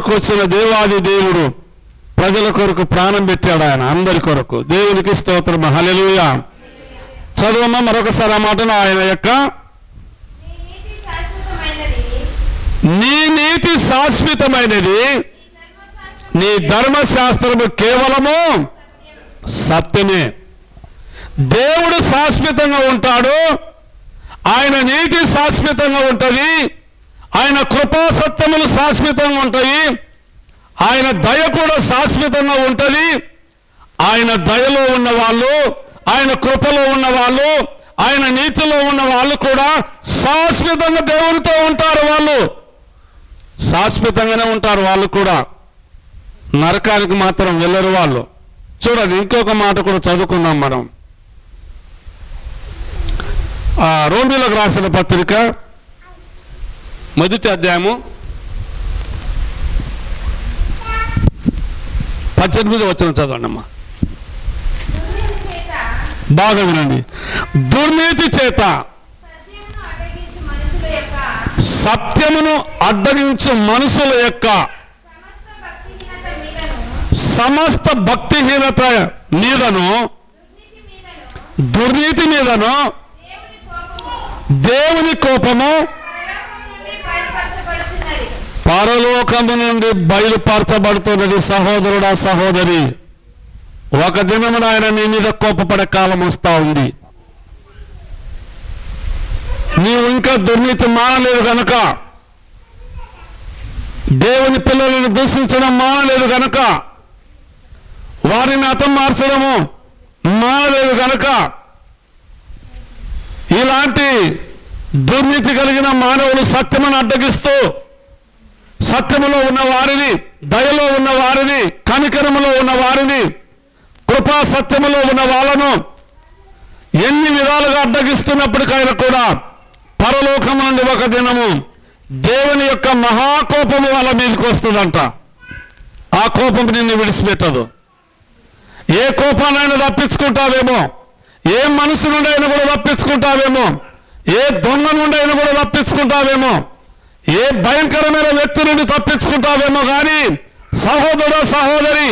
కొరకు వచ్చిన దేవాది దేవుడు ప్రజల కొరకు ప్రాణం పెట్టాడు ఆయన అందరి కొరకు. దేవునికి స్తోత్రం హల్లెలూయా. చదువమ్మ మరొకసారి ఆ మాటను ఆయన యొక్క నీ నీతి శాశ్వతమైనది నీ నీతి శాశ్వతమైనది. నీ ధర్మశాస్త్రము కేవలము సత్యమే. దేవుడు శాశ్వతంగా ఉంటాడు. ఆయన నీతి శాశ్వతంగా ఉంటుంది. ఆయన కృపాసత్యములు శాశ్వతంగా ఉంటాయి. ఆయన దయ కూడా శాశ్వతంగా ఉంటుంది. ఆయన దయలో ఉన్న వాళ్ళు ఆయన కృపలో ఉన్న వాళ్ళు ఆయన నీతిలో ఉన్న వాళ్ళు కూడా శాశ్వతంగా దేవునితో ఉంటారు వాళ్ళు. శాశ్వతంగానే ఉంటారు వాళ్ళు కూడా. నరకానికి మాత్రం వెళ్ళరు వాళ్ళు. చూడండి ఇంకొక మాట కూడా చదువుకుందాం మనం. రోమిలకు రాసిన పత్రిక మొదటి అధ్యాయము పద్దెనిమిది వచ్చిన చదవండి అమ్మా బాగా వినండి. దుర్నీతి చేత సత్యమును అడ్డగించు మనుషుల యొక్క సమస్త భక్తిహీనత మీదను దుర్నీతి మీదను దేవుని కోపము పరలోకము నుండి బయలుపరచబడుతున్నది నుండి సహోదరుడా సహోదరి. ఒక దినమున ఆయన నీ మీద కోపపడే కాలం వస్తా ఉంది. నీవు ఇంకా దుర్నీతి మానలేదు గనక? దేవుని పిల్లలను దూషించడం మానలేదు గనక? వారిని అతం మార్చడము మానలేదు గనక? ఇలాంటి దుర్నీతి కలిగిన మానవులు సత్యమని అడ్డగిస్తూ సత్యములో ఉన్న వారిని దయలో ఉన్న వారిని కనికరములో ఉన్న వారిని కృపా సత్యములో ఉన్న వాళ్ళను ఎన్ని విధాలుగా అడ్డగిస్తున్నప్పటికైనా కూడా పరలోకం నుండి ఒక దినము దేవుని యొక్క మహాకోపము వాళ్ళ మీదకి వస్తుందంట. ఆ కోపం నిన్ను విడిచిపెట్టదు. ఏ కోపానైనా తప్పించుకుంటావేమో ఏ మనసు నుండి అయినా కూడా తప్పించుకుంటావేమో ఏ దొంగ నుండి అయినా కూడా తప్పించుకుంటావేమో ఏ భయంకరమైన వ్యక్తి నుండి తప్పించుకుంటావేమో కానీ సహోదర సహోదరి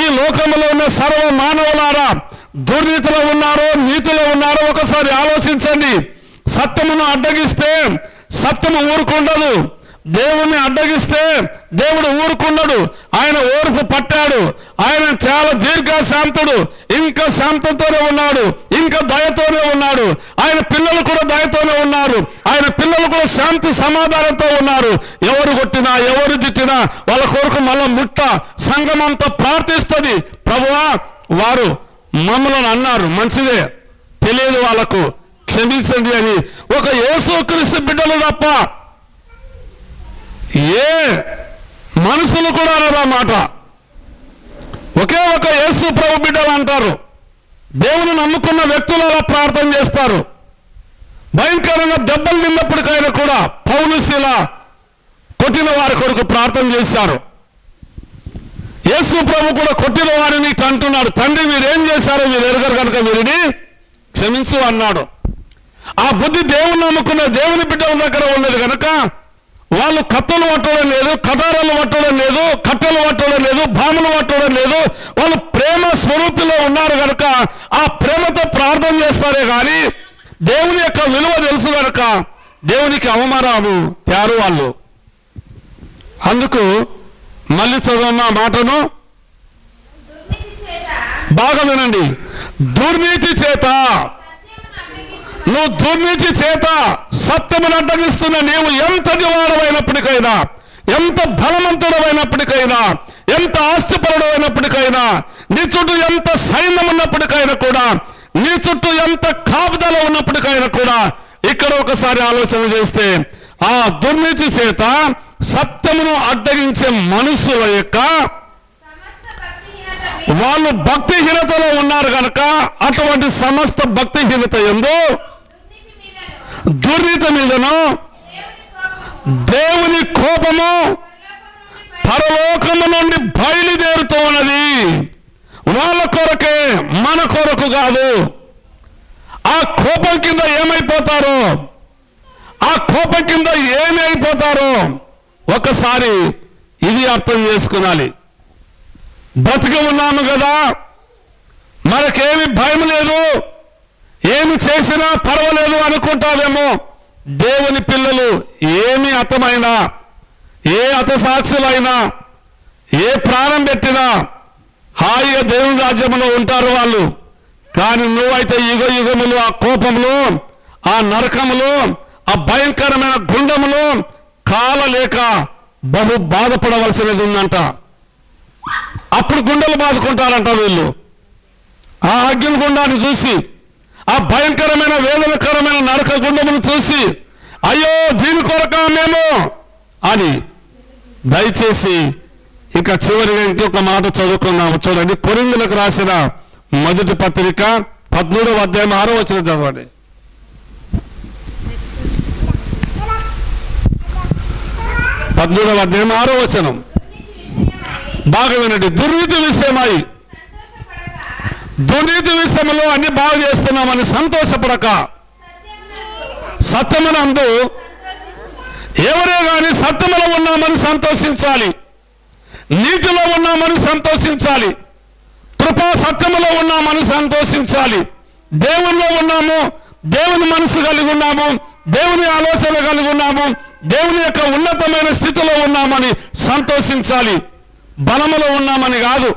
ఈ లోకంలో ఉన్న సర్వ మానవులారా దుర్నీతిలో ఉన్నారో నీతిలో ఉన్నారో ఒకసారి ఆలోచించండి. సత్యమును అడ్డగిస్తే సత్యము ఊరుకుండదు. దేవుణ్ణి అడ్డగిస్తే దేవుడు ఊరుకున్నాడు. ఆయన ఓర్పు పట్టాడు. ఆయన చాలా దీర్ఘశాంతుడు. ఇంకా శాంతంతోనే ఉన్నాడు. ఇంకా దయతోనే ఉన్నాడు. ఆయన పిల్లలు కూడా దయతోనే ఉన్నారు. ఆయన పిల్లలు కూడా శాంతి సమాధానంతో ఉన్నారు. ఎవరు కొట్టినా ఎవరు తిట్టినా వాళ్ళ కొరకు మళ్ళా ముట్ట సంఘం ప్రార్థిస్తుంది. ప్రభువా వారు మమ్మలను అన్నారు. మంచిదే. తెలియదు వాళ్ళకు. క్షమించండి అని. ఒక యేసు క్రీస్తు బిడ్డలు తప్ప ఏ మనసులు కూడా అనరా మాట. ఒకే ఒక యేసు ప్రభు బిడ్డలు అంటారు. దేవుని నమ్ముకున్న వ్యక్తులు అలా ప్రార్థన చేస్తారు. భయంకరంగా దెబ్బలు తిన్నప్పటికైనా కూడా పౌలుశీల కొట్టిన వారి కొరకు ప్రార్థన చేశారు. యేసు ప్రభు కూడా కొట్టిన వారిని ఇట్లా అంటున్నాడు తండ్రి మీరేం చేశారో మీరు ఎరగరు కనుక వీరిని క్షమించు అన్నాడు. ఆ బుద్ధి దేవుని నమ్ముకున్న దేవుని బిడ్డల దగ్గర ఉన్నది కనుక వాళ్ళు కత్తులు పట్టడం లేదు కటారాలు పట్టడం లేదు కట్టెలు పట్టడం లేదు భాములు పట్టడం లేదు. వాళ్ళు ప్రేమ స్వరూపిలో ఉన్నారు కనుక ఆ ప్రేమతో ప్రార్థన చేస్తారే కానీ దేవుని యొక్క విలువ తెలుసు కనుక దేవునికి అవమానాలు తయారు వాళ్ళు. అందుకు మళ్ళీ చదవన్న మాటను బాగా వినండి. దుర్నీతి చేత. నువ్వు దుర్నీతి చేత సత్యమును అడ్డగిస్తున్న నీవు ఎంత నివారమైనప్పటికైనా ఎంత బలవంతుడమైనప్పటికైనా ఎంత ఆస్తిపరుడమైనప్పటికైనా నీ చుట్టూ ఎంత సైన్యం ఉన్నప్పటికైనా కూడా నీ చుట్టూ ఎంత కాపుదల ఉన్నప్పటికైనా కూడా ఇక్కడ ఒకసారి ఆలోచన చేస్తే ఆ దుర్నీతి చేత సత్యమును అడ్డగించే మనుషుల యొక్క వాళ్ళు భక్తిహీనతలో ఉన్నారు కనుక అటువంటి సమస్త భక్తిహీనత ఎందు దుర్నీతి మీదను దేవుని కోపము పరలోకము నుండి పరలోకము నుండి బయలుదేరుతూ ఉన్నది. వాళ్ళ కొరకే మన కొరకు కాదు. ఆ కోపం కింద ఏమైపోతారో ఆ కోపం కింద ఏమి అయిపోతారో ఒకసారి ఇది అర్థం చేసుకునాలి. బ్రతికి ఉన్నాము కదా. మనకేమి భయం లేదు. ఏమి చేసినా పర్వాలేదు అనుకుంటావేమో. దేవుని పిల్లలు ఏమి అతమైనా ఏ అతసాక్షులైనా ఏ ప్రాణం పెట్టినా హాయిగా దేవుని రాజ్యంలో ఉంటారు వాళ్ళు. కానీ నువ్వైతే యుగ యుగములు ఆ కోపములు ఆ నరకములు ఆ భయంకరమైన గుండములు కాలలేక బహు బాధపడవలసినది ఉందంట. అప్పుడు గుండెలు బాదుకుంటారంట వీళ్ళు. ఆ అగ్ని గుండాన్ని చూసి ఆ భయంకరమైన వేదనకరమైన నరక గుండమును చూసి అయ్యో దీని కొరక మేము? అని దయచేసి ఇక చివరిగా ఇంకొక మాట చదువుకున్నాము చూడండి కొరిందులకు రాసిన మొదటి పత్రిక పద్మూడవ అధ్యాయం ఆరో వచ్చిన చదవండి. పద్మూడవ అధ్యాయం ఆరో వచనం. బాగా వినండి దుర్నీతి విషయమై దుర్నీతి విషయంలో అన్ని బాగు చేస్తున్నామని సంతోషపడక. సత్యమునందు ఎవరే కానీ సత్యములో ఉన్నామని సంతోషించాలి. నీతిలో ఉన్నామని సంతోషించాలి. కృపా సత్యములో ఉన్నామని సంతోషించాలి. దేవునిలో ఉన్నాము దేవుని మనసు కలిగి ఉన్నాము దేవుని ఆలోచన కలిగి ఉన్నాము దేవుని యొక్క ఉన్నతమైన స్థితిలో ఉన్నామని సంతోషించాలి. బలములో ఉన్నామని కాదు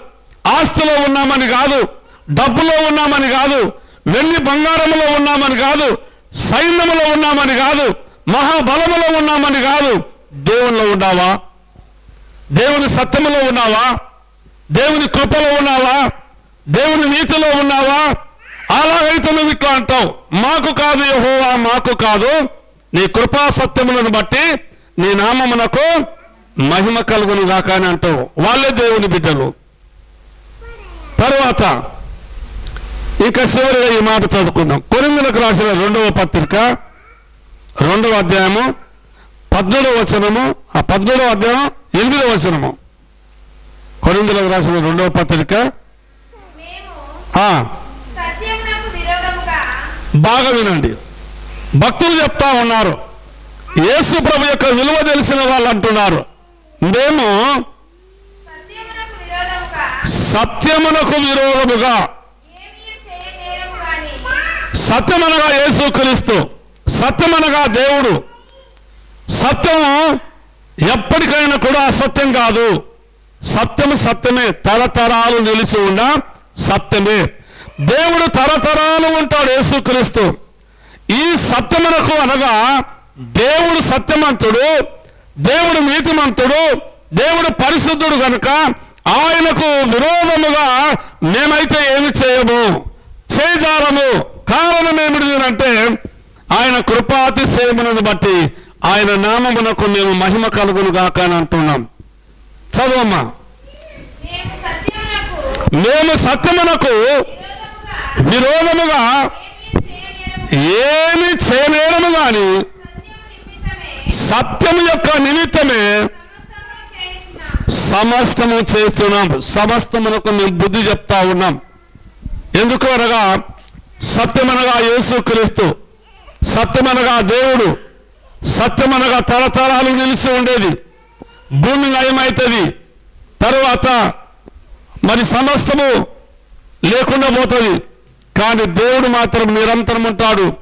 ఆస్తిలో ఉన్నామని కాదు డబ్బులో ఉన్నామని కాదు వెండి బంగారములో ఉన్నామని కాదు సైన్యములో ఉన్నామని కాదు మహాబలములో ఉన్నామని కాదు. దేవునిలో ఉన్నావా? దేవుని సత్యములో ఉన్నావా? దేవుని కృపలో ఉన్నావా? దేవుని నీతిలో ఉన్నావా? అలాగైతే నువ్వు ఇట్లా అంటావు మాకు కాదు యహోవా మాకు కాదు. నీ కృపా సత్యములను బట్టి నీ నామమునకు మహిమ కలుగును గాక అని అంటావు. వాళ్ళే దేవుని బిడ్డలు. తరువాత ఇంకా చివరిగా ఈ మాట చదువుకుందాం. కొరిందులకు రాసిన రెండవ పత్రిక రెండవ అధ్యాయము పద్మూడవ వచనము ఆ పద్మూడవ అధ్యాయం ఎనిమిదవ వచనము. కొరిందులకు రాసిన రెండవ పత్రిక. బాగా వినండి. భక్తులు చెప్తా ఉన్నారు యేసు ప్రభు యొక్క విలువ తెలిసిన వాళ్ళు అంటున్నారు. మేము సత్యమునకు విరోధముగా సత్యమునకు విరోధముగా ఏమీ చేయనేరము గాని సత్యమనగా యేసు క్రీస్తు. సత్యమనగా దేవుడు. సత్యము ఎప్పటికైనా కూడా అసత్యం కాదు. సత్యము సత్యమే. తరతరాలు నిలిచి ఉన్న సత్యమే. దేవుడు తరతరాలు ఉంటాడు యేసుక్రీస్తు ఈ సత్యమునకు అనగా దేవుడు సత్యమంతుడు దేవుడు నీతిమంతుడు దేవుడు పరిశుద్ధుడు కనుక ఆయనకు విరోధముగా మేమైతే ఏమి చేయము? చేయజాలము కారణం ఏమిటి అంటే ఆయన కృపాతిశయములను బట్టి ఆయన నామమునకు మేము మహిమ కలుగును గాక అని అంటున్నాం. చదవమ్మా. మేము సత్యమునకు విరోధముగా ఏమి చేయలేము గాని సత్యము యొక్క నిమిత్తమే సమస్తము చేస్తున్నాం సమస్తమునకు మేము బుద్ధి చెప్తా ఉన్నాం. ఎందుకు అనగా సత్యమనగా యేసుక్రీస్తు సత్యమనగా దేవుడు సత్యమనగా తరతరాలు నిలిచి ఉండేది. భూమి నయమవుతుంది తరువాత మరి సమస్తము లేకుండా పోతుంది. కానీ దేవుడు మాత్రం నిరంతరం ఉంటాడు.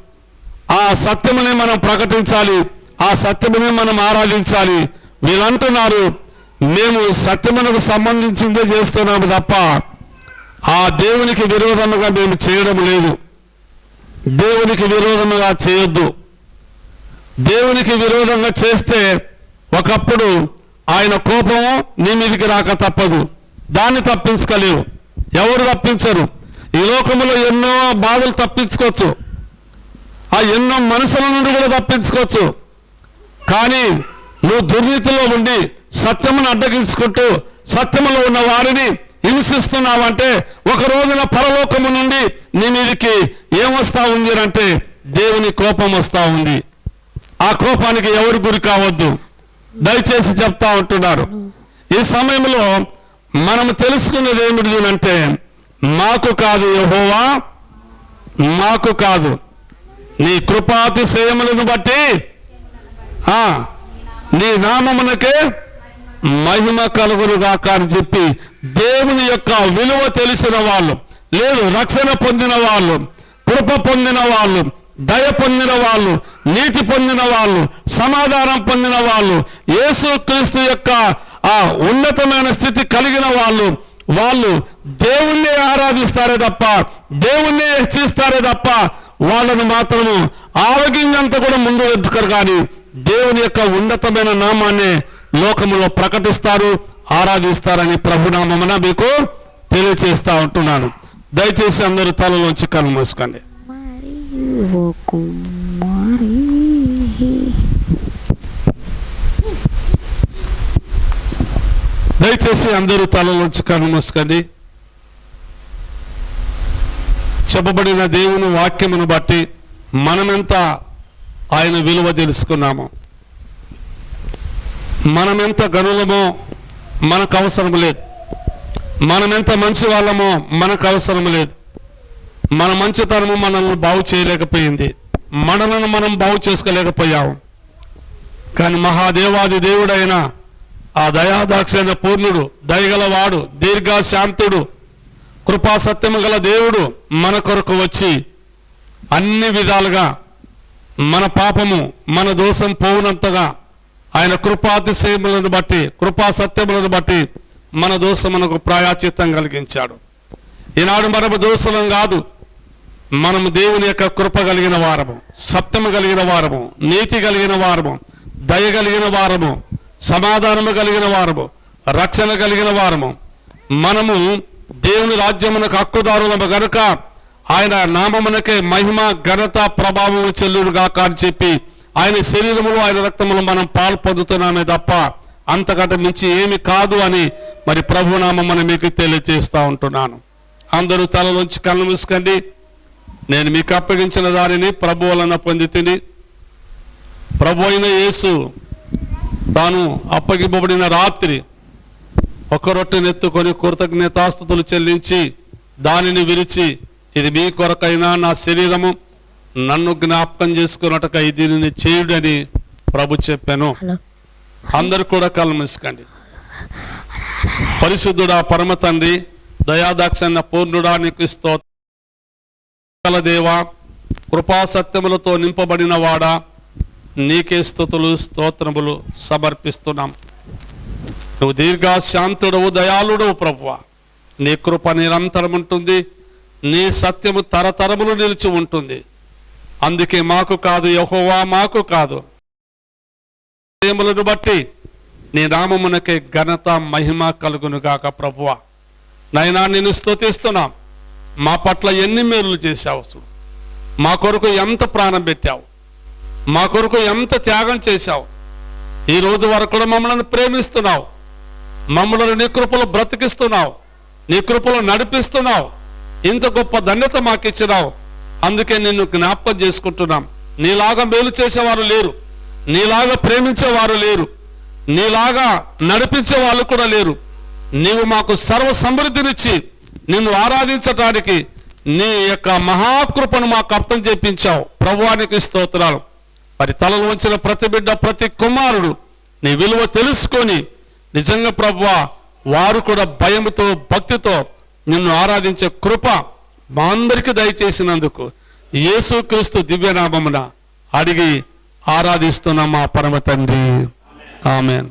ఆ సత్యముని మనం ప్రకటించాలి. ఆ సత్యముని మనం ఆరాధించాలి. వీళ్ళంటున్నారు మేము సత్యమునకు సంబంధించిందే చేస్తున్నాము తప్ప ఆ దేవునికి విరోధముగా మేము చేయడం లేదు. దేవునికి విరోధంగా చేయొద్దు. దేవునికి విరోధంగా చేస్తే ఒకప్పుడు ఆయన కోపము నీ మీదికి రాక తప్పదు. దాన్ని తప్పించుకోలేవు ఎవరు తప్పించరు? ఈ లోకములో ఎన్నో బాధలు తప్పించుకోవచ్చు. ఆ ఎన్నో మనుషుల నుండి కూడా తప్పించుకోవచ్చు. కానీ నువ్వు దుర్నీతిలో ఉండి సత్యమును అడ్డగించుకుంటూ సత్యములో ఉన్న వారిని హింసిస్తున్నావంటే ఒక రోజున పరలోకము నుండి నీ మీదకి ఏమొస్తా ఉంది అంటే దేవుని కోపం వస్తూ ఉంది. ఆ కోపానికి ఎవరు గురి కావద్దు. దయచేసి చెప్తా ఉంటున్నారు. ఈ సమయంలో మనం తెలుసుకున్నది ఏమిటి అంటే మాకు కాదు యహోవా మాకు కాదు. నీ కృపాతిశయములను బట్టి నీ నామమునకే మహిమ కలుగురుగాక అని చెప్పి దేవుని యొక్క విలువ తెలిసిన వాళ్ళు లేదు రక్షణ పొందిన వాళ్ళు కృప పొందిన వాళ్ళు దయ పొందిన వాళ్ళు నీతి పొందిన వాళ్ళు సమాధానం పొందిన వాళ్ళు యేసు క్రీస్తు యొక్క ఆ ఉన్నతమైన స్థితి కలిగిన వాళ్ళు వాళ్ళు దేవుణ్ణి ఆరాధిస్తారే తప్ప దేవుణ్ణి హెచ్చిస్తారే తప్ప వాళ్ళను మాత్రము ఆరోగ్యంగా కూడా ముందు వెతుకరు కానీ దేవుని యొక్క ఉన్నతమైన నామాన్ని లోకములో ప్రకటిస్తారు ఆరాధిస్తారని ప్రభునామమున మీకు తెలియచేస్తా ఉంటున్నాను. దయచేసి అందరూ తలలోంచి కళ్ళు మూసుకోండి. దయచేసి అందరూ తలలోంచి కళ్ళు మూసుకోండి. చెప్పబడిన దేవుని వాక్యమును బట్టి మనమెంత ఆయన విలువ తెలుసుకున్నాము మనమెంత గనులమో మనకు అవసరం లేదు. మనమెంత మంచి వాళ్ళమో మనకు అవసరం లేదు. మన మంచితనము మనల్ని బాగు చేయలేకపోయింది. మనలను మనం బాగు చేసుకోలేకపోయాము. కానీ మహాదేవాది దేవుడైన ఆ దయాదాక్షైన పూర్ణుడు దయగలవాడు దీర్ఘశాంతుడు కృపా సత్యము గల దేవుడు మన కొరకు వచ్చి అన్ని విధాలుగా మన పాపము మన దోషం పోవునంతగా ఆయన కృపాతిశయములను బట్టి కృపా సత్యములను బట్టి మన దోషమునకు ప్రాయాచిత్తం కలిగించాడు. ఈనాడు మనము దోషలం కాదు మనము దేవుని యొక్క కృప కలిగిన వారము సప్తము కలిగిన వారము నీతి కలిగిన వారము దయ కలిగిన వారము సమాధానము కలిగిన వారము రక్షణ కలిగిన వారము. మనము దేవుని రాజ్యమునకు హక్కుదారులము గనుక ఆయన నామమునకే మహిమ ఘనత ప్రభావము చెల్లుడుగాక అని చెప్పి ఆయన శరీరములు ఆయన రక్తములో మనం పాలు పొందుతున్నామే తప్ప అంతకంటే మించి ఏమి కాదు అని మరి ప్రభునామం మీకు తెలియజేస్తూ ఉంటున్నాను. అందరూ తలలోంచి కళ్ళు మూసుకండి. నేను మీకు అప్పగించిన దానిని ప్రభు వలన పొంది తిని ప్రభు అయిన యేసు తాను అప్పగింపబడిన రాత్రి ఒక రొట్టెనెత్తుకొని కృతజ్ఞతాస్థుతులు చెల్లించి దానిని విరిచి ఇది మీ కొరకైనా నా శరీరము? నన్ను జ్ఞాపకం చేసుకున్నట్టుగా దీనిని చేయుడని ప్రభు చెప్పాను. అందరు కూడా కళ్ళు మూసుకోండి. పరిశుద్ధుడా పరమ తండ్రి దయాదాక్షణ పూర్ణుడా నీకు స్తోత్ర దేవా. కృపా సత్యములతో నింపబడిన వాడా నీకే స్థుతులు స్తోత్రములు సమర్పిస్తున్నాం. నువ్వు దీర్ఘశాంతుడవు దయాళుడవు ప్రభువ. నీ కృప నిరంతరం ఉంటుంది నీ సత్యము తరతరములు నిలిచి ఉంటుంది. అందుకే మాకు కాదు యహోవా మాకు కాదు. ప్రేమలను బట్టి నీ నామమునకే ఘనత మహిమ కలుగునుగాక ప్రభువ. నైనా నేను స్తోతిస్తున్నాం. మా పట్ల ఎన్ని మేలులు చేశావు చూడు. మా కొరకు ఎంత ప్రాణం పెట్టావు. మా కొరకు ఎంత త్యాగం చేశావు. ఈ రోజు వరకు కూడా మమ్మల్ని ప్రేమిస్తున్నావు. మమ్మల్ని నీ కృపలో బ్రతికిస్తున్నావు. నీ కృపలో నడిపిస్తున్నావు. ఇంత గొప్ప ధన్యత మాకిచ్చినావు. అందుకే నిన్ను జ్ఞాపకం చేసుకుంటున్నాం. నీలాగా మేలు చేసేవారు లేరు. నీలాగా ప్రేమించేవారు లేరు. నీలాగా నడిపించే వాళ్ళు కూడా లేరు. నీవు మాకు సర్వ సమృద్ధినిచ్చి నిన్ను ఆరాధించటానికి నీ యొక్క మహాకృపను మాకు అర్థం చేపించావు. ప్రభువానికి స్తోత్రాలు. మరి తలలు వంచిన ప్రతి బిడ్డ ప్రతి కుమారుడు నీ విలువ తెలుసుకొని నిజంగా ప్రభువా వారు కూడా భయంతో భక్తితో నిన్ను ఆరాధించే కృప మా అందరికీ దయచేసినందుకు యేసుక్రీస్తు దివ్యనామమున అడిగి ఆరాధిస్తున్న మా పరమ తండ్రి. ఆమెన్.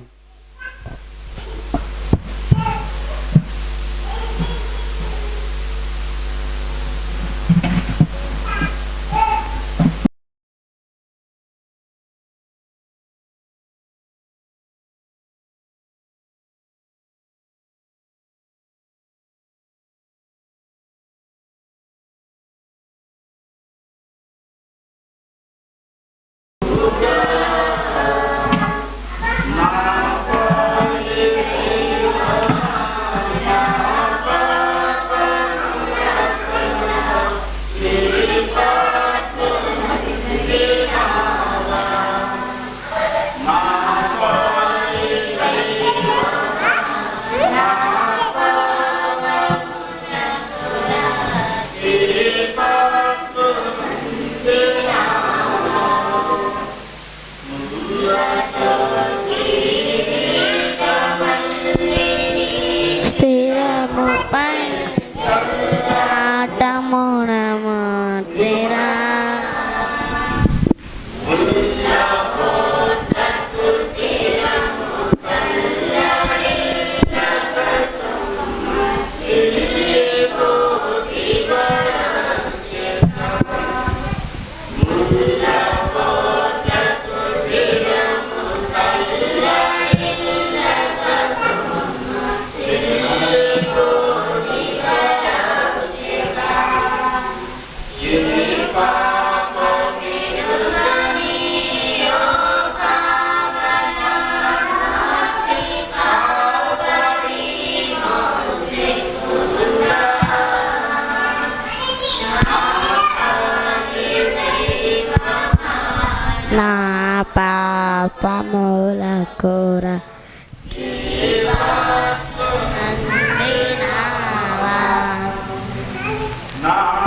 పాపముల కూర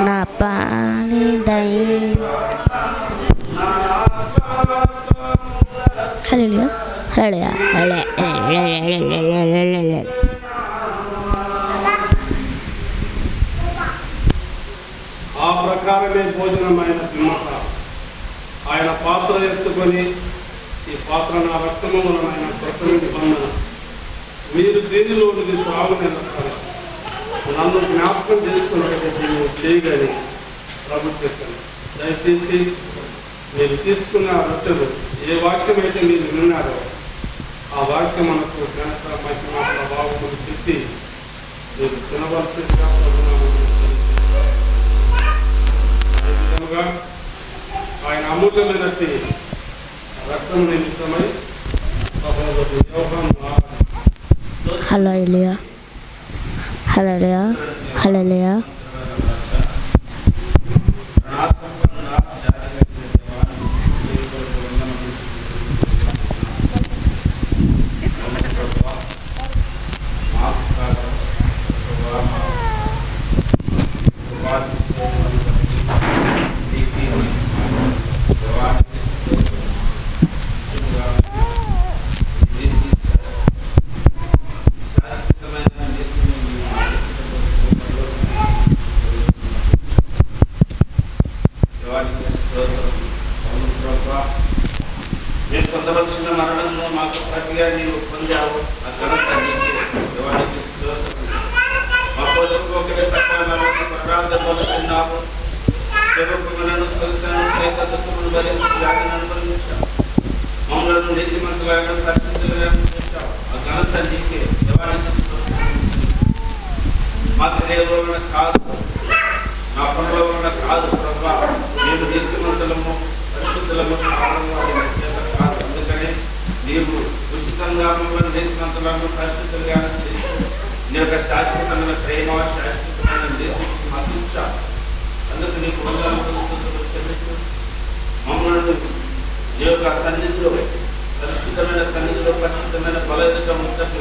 నా పాని దయ హలో హలో హలో ఆ ప్రకారమే భోజనం ఆయన పిమ్మట ఆయన పాత్ర ఎత్తుకొని పాత్ర నా రక్తము ఆయన కొత్త నిబంధన మీరు దీనిలోనికి త్రాగునేస్తారు నన్ను జ్ఞాపకం చేసుకున్నట్టు నేను చేయగలి ప్రభు చెప్పాను దయచేసి మీరు తీసుకున్న రొట్టెలు ఏ వాక్యం అయితే మీరు విన్నారో ఆ వాక్యం మనకు ఘనత మహిమ ప్రభావం చెప్పి మీరు తినవలసిందిగా ప్రభునామమున విధముగా ఆయన అమూల్యమైనటి రక్తం నిమిత్తమై హలో ఇలియా హలో హలో నేను పొందవలసిన మరణంలో మాకు ప్రతిగా నీవు పొందావు ఆ ఘనత నీకే. మా కోసం ఒకరి ఏకత్వమును భరించి వ్యాధిని అనుభవించావు నీతిమంతులను చేశావు ఆ ఘనత నీకే దేవానికి మా కాదు నా పనిలో కాదు ప్రభావం నేను నీతిమంతులము పరిశుద్ధులము కావడం వారి చేత కాదు. అందుకని నీవు ఉచితంగా మమ్మల్ని నీతిమంతులను పరిశుద్ధులుగా నీ యొక్క శాశ్వతమైన ప్రేమ శాశ్వతమైన నీతికి అందుకు నీకు మమ్మల్ని నీ యొక్క సన్నిధిలో పరిశుద్ధమైన సన్నిధిలో పరిశుద్ధమైన బలయుత ముద్దకు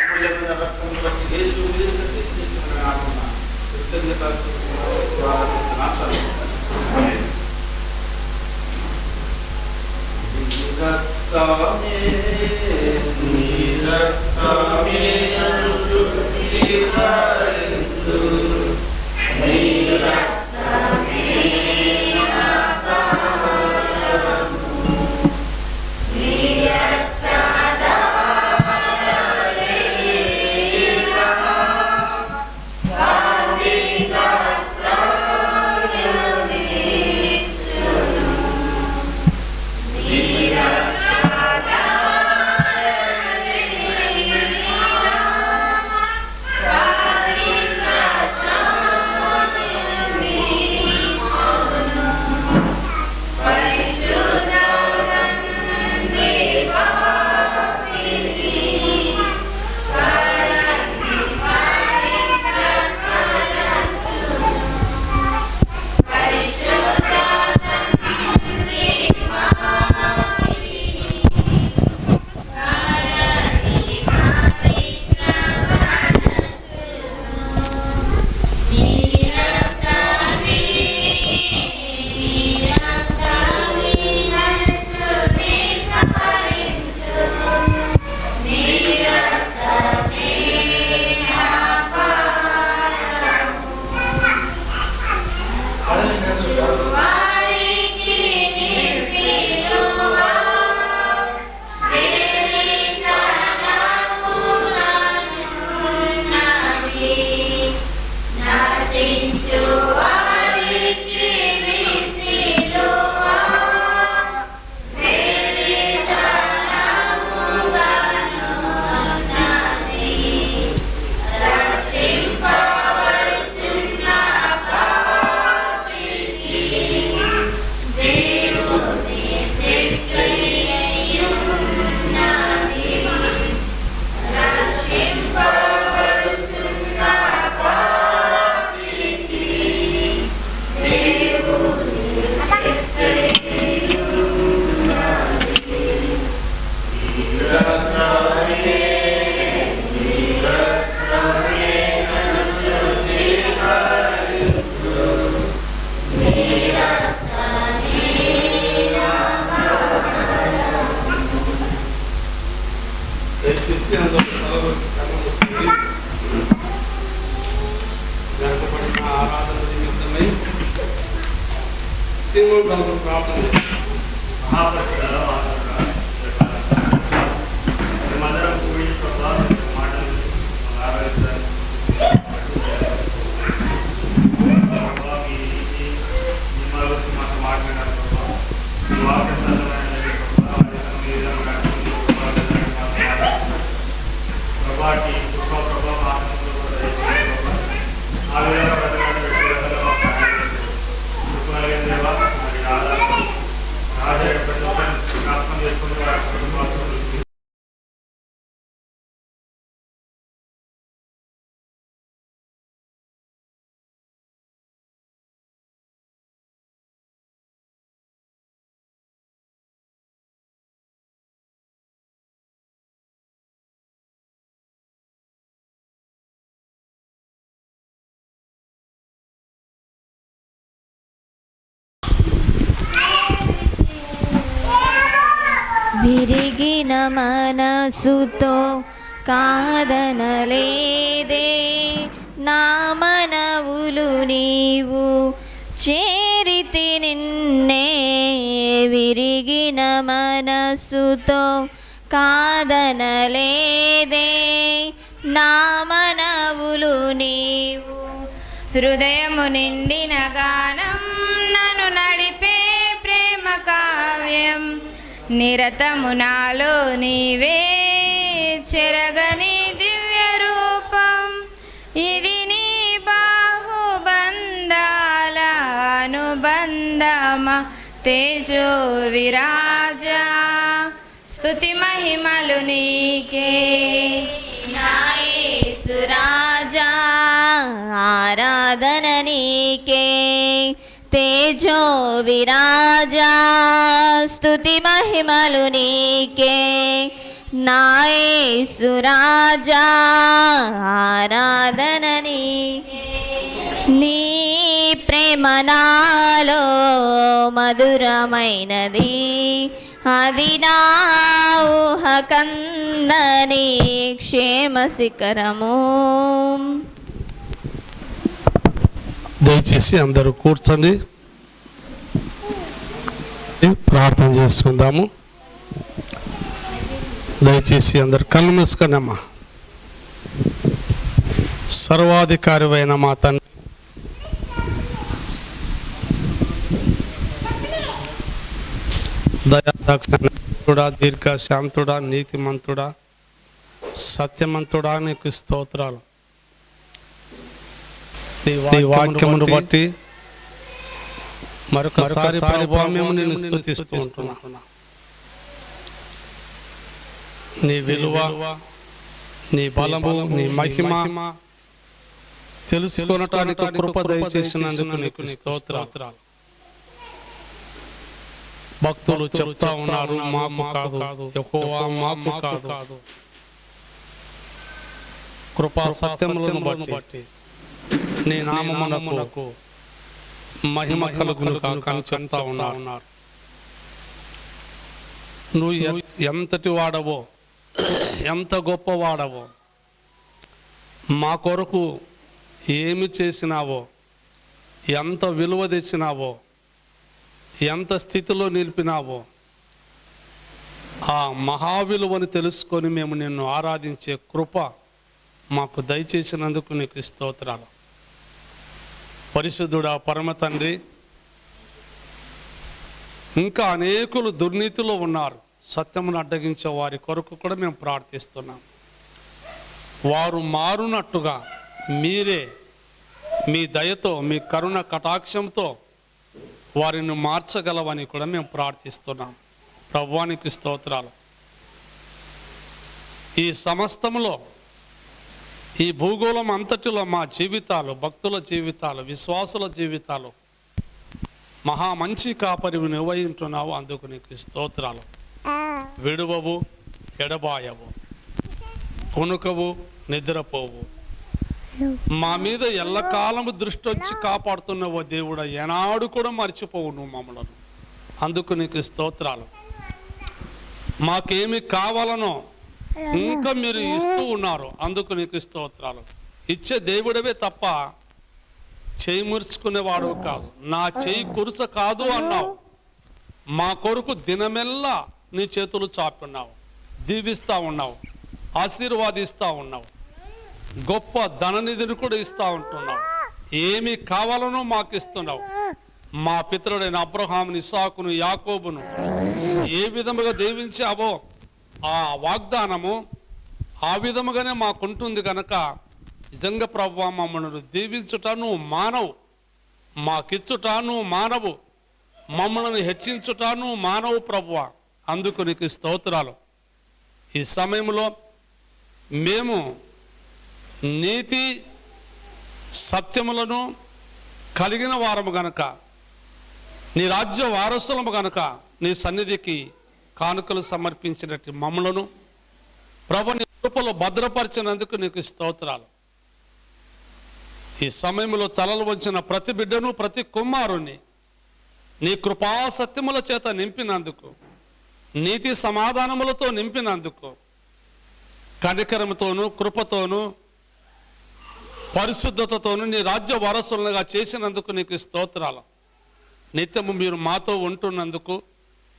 అమూల్యమైన రక్తం బట్టి యేసు మీరు ప్రతిష్ఠించిన నిమిత్తమై శ్రీమన్ ప్రభు ప్రార్థన విరిగిన మనసుతో కాదనలేదే. నా మనవులు నీవు చేరితి నిన్నే విరిగిన మనసుతో కాదనలేదే. నా మనవులు నీవు హృదయము నిండిన గానం నిరతమునాలో నీవే చెరగని దివ్య రూపం ఇది నీ బాహుబంధాల అనుబంధమ? తేజో విరాజా స్థుతి మహిమలు నీకే. నాయసురాజా ఆరాధన నీకే. తేజో విరాజా స్తుతి మహిమలు నీకే. నాయసురాజా ఆరాధన నీ ప్రేమనాలో మధురమైనది. అది నా క్షేమ శిఖరము. దయచేసి అందరూ కూర్చొని ప్రార్థన చేసుకుందాము. దయచేసి అందరు కళ్ళు మూసుకొని అమ్మా సర్వాధికారివైన మా తండ్రి. దయాదక్షుడా దీర్ఘ శాంతుడా నీతిమంతుడా సత్యమంతుడా నీకు స్తోత్రాలు. నీ వాక్యమును బట్టి మరొకసారి ప్రభువా మేము ఉంటున్నా. నీ విలువ నీ బలము నీ మహిమ తెలుసుకొనటానికి కృప దయచేసినందుకు నీకు స్తోత్రాలు. భక్తులు చెప్తా ఉన్నారు మాకు కాదు. యెహోవా మాకు కాదు. కృపా సత్యములను బట్టి. నీ నామమునకు మహిమ కలుగును కాక అని చెప్తా ఉన్నారు. నువ్వు ఎంతటి వాడవో ఎంత గొప్ప వాడవో మా కొరకు ఏమి చేసినావో ఎంత విలువ తెచ్చినావో ఎంత స్థితిలో నిలిపినావో ఆ మహావిలువని తెలుసుకొని మేము నిన్ను ఆరాధించే కృప మాకు దయచేసినందుకు నీకు స్తోత్రాలు. పరిశుద్ధుడా పరమ తండ్రి. ఇంకా అనేకులు దుర్నీతిలో ఉన్నారు. సత్యమును అడ్డగించే వారి కొరకు కూడా మేము ప్రార్థిస్తున్నాం. వారు మారునట్టుగా మీరే మీ దయతో మీ కరుణ కటాక్షంతో వారిని మార్చగలవని కూడా మేము ప్రార్థిస్తున్నాం. ప్రభువానికి స్తోత్రాలు. ఈ సమస్తంలో ఈ భూగోళం అంతటిలో మా జీవితాలు భక్తుల జీవితాలు విశ్వాసుల జీవితాలు మహా మంచి కాపరివి నిర్వహింటున్నావు అందుకు నీకు స్తోత్రాలు. విడువవు ఎడబాయవు కొనుకవు నిద్రపోవు. మా మీద ఎల్లకాలము దృష్టి వచ్చి కాపాడుతున్నావు దేవుడా ఏనాడు కూడా మర్చిపోవు నువ్వు మమ్మలను. అందుకు నీకు స్తోత్రాలు. మాకేమి కావాలనో ఇంకా మీరు ఇస్తూ ఉన్నారు. అందుకు నీకు స్తోత్రాలు. ఇచ్చే దేవుడవే తప్ప చేయి మురుచుకునేవాడు కాదు. నా చేయి కురుస కాదు అన్నావు. మా కొరకు దినమెల్లా నీ చేతులు చాపున్నావు దీవిస్తా ఉన్నావు. ఆశీర్వాదిస్తా ఉన్నావు. గొప్ప ధననిధిని కూడా ఇస్తా ఉంటున్నావు. ఏమి కావాలనో మాకు ఇస్తున్నావు మా పితరుడైన అబ్రహాం ఇసాకును యాకోబును ఏ విధముగా దీవించావో ఆ వాగ్దానము ఆ విధముగానే మాకుంటుంది కనుక నిజంగా ప్రభు మమ్మల్ని దీవించుట నువ్వు మానవు. మాకిచ్చుట నువ్వు మానవు. మమ్మల్ని హెచ్చించుట నువ్వు మానవు ప్రభువ. అందుకు నీకు స్తోత్రాలు. ఈ సమయంలో మేము నీతి సత్యములను కలిగిన వారము గనక నీ రాజ్య వారసులము గనక నీ సన్నిధికి కానుకలు సమర్పించినట్టు మమ్మలను ప్రభు నీ కృపలో భద్రపరిచినందుకు నీకు స్తోత్రాలు. ఈ సమయంలో తలలు వంచిన ప్రతి బిడ్డను ప్రతి కుమారుని నీ కృపా సత్యముల చేత నింపినందుకు నీతి సమాధానములతో నింపినందుకు కనికరముతోనూ కృపతోనూ పరిశుద్ధతతోనూ నీ రాజ్య వారసులుగా చేసినందుకు నీకు స్తోత్రాలు. నిత్యము మీరు మాతో ఉంటున్నందుకు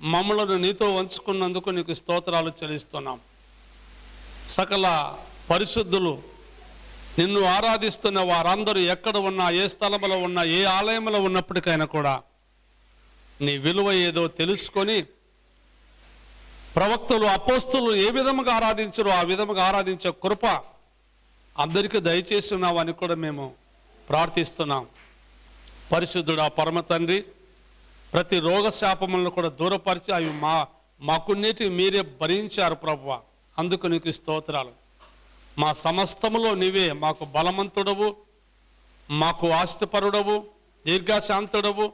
మమ్మలను నీతో వంచుకున్నందుకు నీకు స్తోత్రాలు చెల్లిస్తున్నాం. సకల పరిశుద్ధులు నిన్ను ఆరాధిస్తున్న వారందరూ ఎక్కడ ఉన్నా ఏ స్థలంలో ఉన్నా ఏ ఆలయంలో ఉన్నప్పటికైనా కూడా నీ విలువ ఏదో తెలుసుకొని ప్రవక్తలు అపోస్తులు ఏ విధముగా ఆరాధించరో ఆ విధముగా ఆరాధించే కృప అందరికీ దయచేసి ఉన్నావని కూడా మేము ప్రార్థిస్తున్నాం. పరిశుద్ధుడు ఆ పరమ తండ్రి ప్రతి రోగ శాపములను కూడా దూరపరిచి అవి మా మాకున్నిటి మీరే భరించారు ప్రభువ. అందుకు నీకు స్తోత్రాలు. మా సమస్తములో నీవే మాకు బలవంతుడవు మాకు ఆస్తిపరుడవు దీర్ఘశాంతుడవు.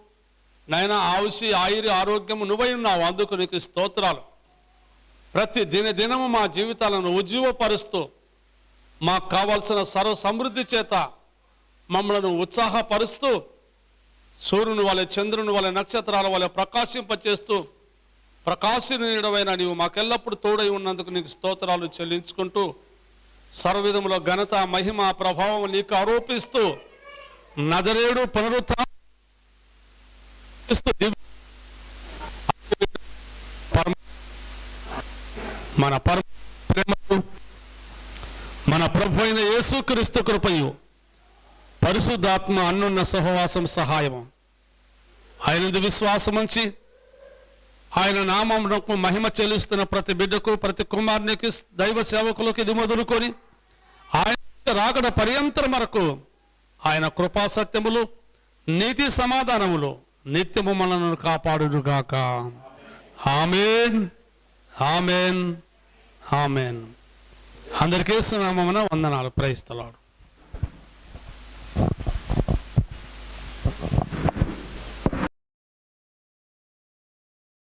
నాయన ఆవుసి ఆయురి ఆరోగ్యము నువ్వై ఉన్నావు. అందుకు నీకు స్తోత్రాలు. ప్రతి దిన దినము మా జీవితాలను ఉజ్జీవపరుస్తూ మాకు కావాల్సిన సర్వ సమృద్ధి చేత మమ్మలను ఉత్సాహపరుస్తూ సూర్యుని వాళ్ళ చంద్రుని వాళ్ళ నక్షత్రాల వాళ్ళ ప్రకాశింపచేస్తూ ప్రకాశనీయుడమైన నీవు మాకెల్లప్పుడు తోడై ఉన్నందుకు నీకు స్తోత్రాలు చెల్లించుకుంటూ సర్వవిధములో ఘనత మహిమ ప్రభావం నీకు ఆరోపిస్తూ నజరేడు పునరుత్థా మన పరమ మన ప్రభు అయిన యేసుక్రీస్తు కృపయు. పరిశుద్ధాత్మ అన్నున్న సహవాసం సహాయము. ఆయనందు విశ్వాసముంచి ఆయన నామమునకు మహిమ చెల్లిస్తున్న ప్రతి బిడ్డకు ప్రతి కుమారునికి దైవ సేవకులకు ఇది మొదలుకొని ఆయన రాకడ పర్యంతరం వరకు ఆయన కృపా సత్యములు నీతి సమాధానములు నిత్యము మనలను కాపాడుగాక ఆమెన్. ఆమెన్. ఆమెన్. అందరికీ సునామమున వందనాలు. ప్రయిస్తలాడు